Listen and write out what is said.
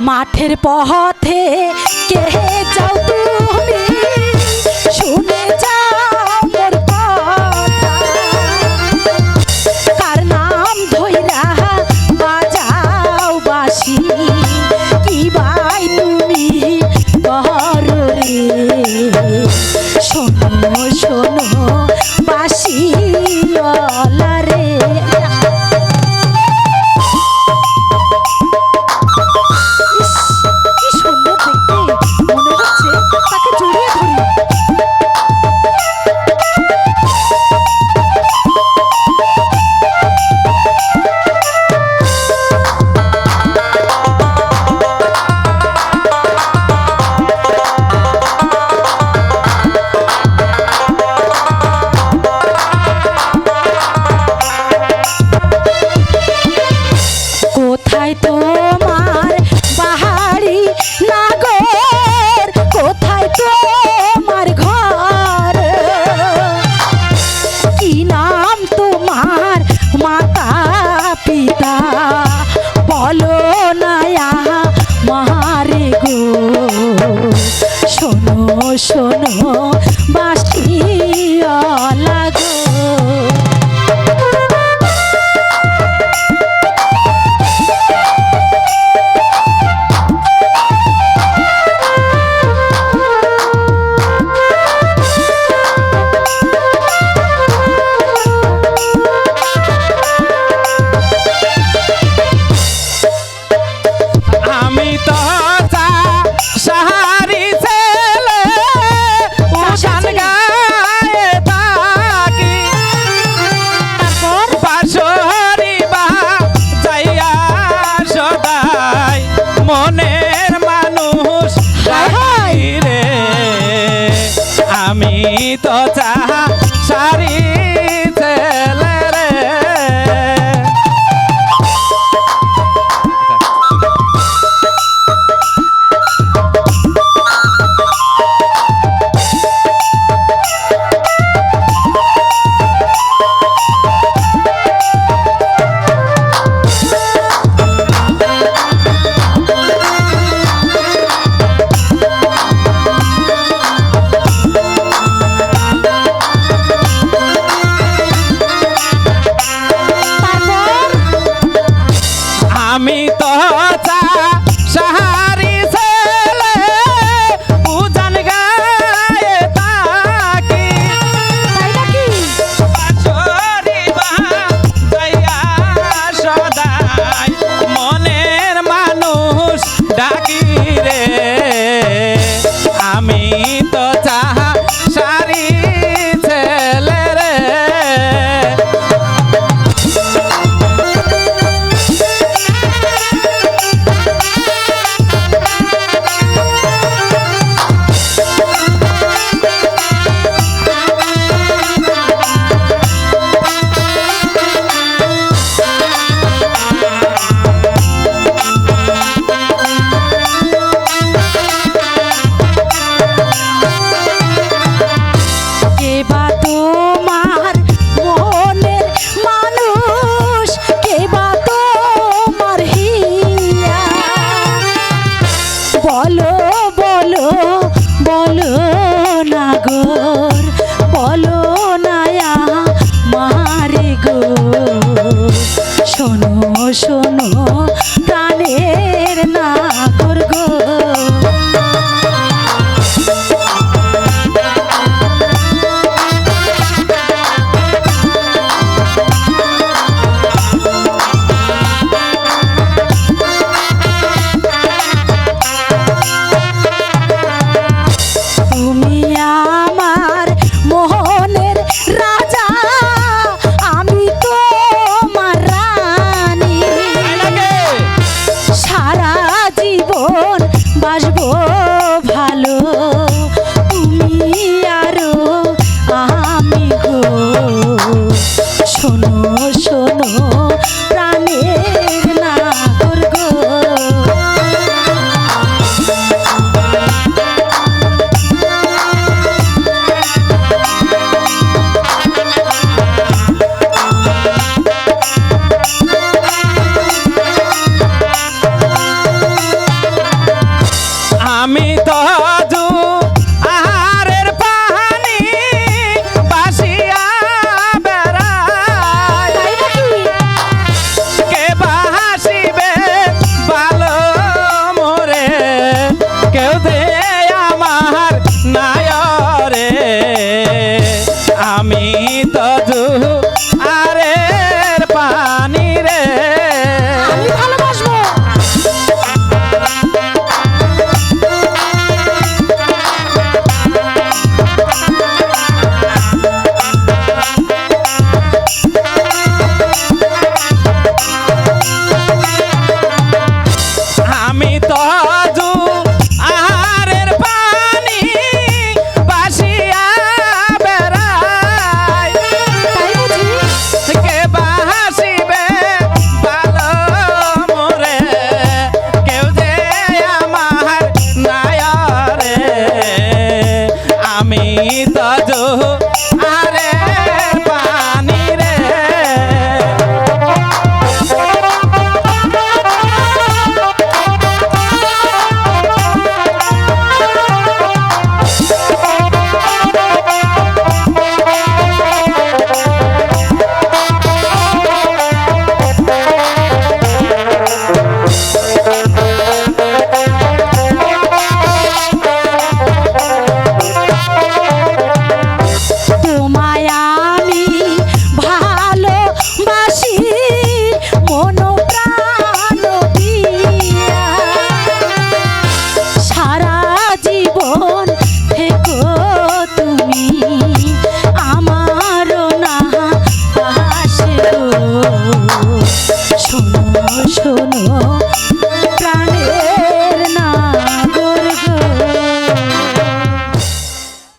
মাঠের পথে কে যাও তুমি শোনো বাসিয়া লাগো বলো বলো বলো নাগর বলো নায়া মারে গো। শোনো শোনো প্রাণের না শোনো শোনো।